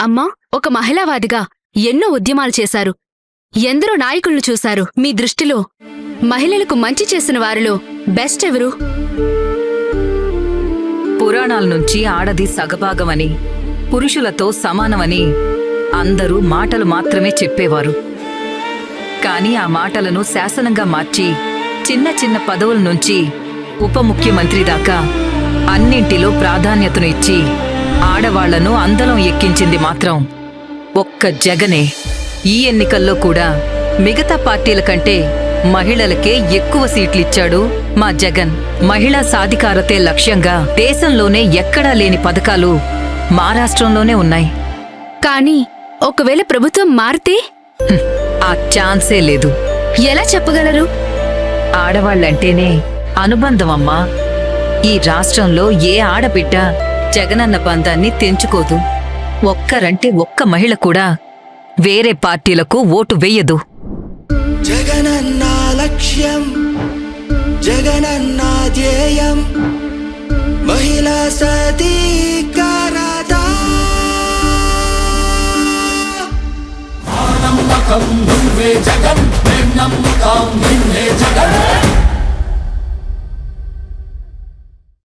అమ్మా ఒక మహిళావాదిగా ఎన్నో ఉద్యమాలు చేశారు. ఎందరో నాయకులను చూశారు మీ దృష్టిలో. మహిళలకు మంచి చేసిన వారిలో బెస్ట్ ఎవరు? పురాణాల నుంచి ఆడది సగభాగమని పురుషులతో సమానమని అందరూ మాటలు మాత్రమే చెప్పేవారు. కాని ఆ మాటలను శాసనంగా మార్చి చిన్న చిన్న పదవుల నుంచి ఉప ముఖ్యమంత్రి దాకా అన్నింటిలో ప్రాధాన్యతను ఇచ్చి ఆడవాళ్ళను అందలం ఎక్కించింది మాత్రం ఒక్క జగనే. ఈ ఎన్నికల్లో కూడా మిగతా పార్టీల కంటే మహిళలకే ఎక్కువ సీట్లిచ్చాడు మా జగన్. మహిళా సాధికారతే లక్ష్యంగా దేశంలోనే ఎక్కడా లేని పథకాలు మహారాష్ట్రంలోనే ఉన్నాయి. కానీ ఒకవేళ ప్రభుత్వం మారితే? ఆ ఛాన్సే లేదు. ఎలా చెప్పగలరు? ఆడవాళ్ళంటేనే అనుబంధం అమ్మా. ఈ రాష్ట్రంలో ఏ ఆడబిడ్డ జగనన్న బంధాన్ని తెంచుకోదు. ఒక్కరంటే ఒక్క మహిళ కూడా వేరే పార్టీలకు ఓటు వెయ్యదు జగనన్న లక్ష్యం జగనన్న ధ్యేయం మహిళా సతీకరత నమ్మకం నువ్వే జగన్ మేం నమ్ముతాం నీ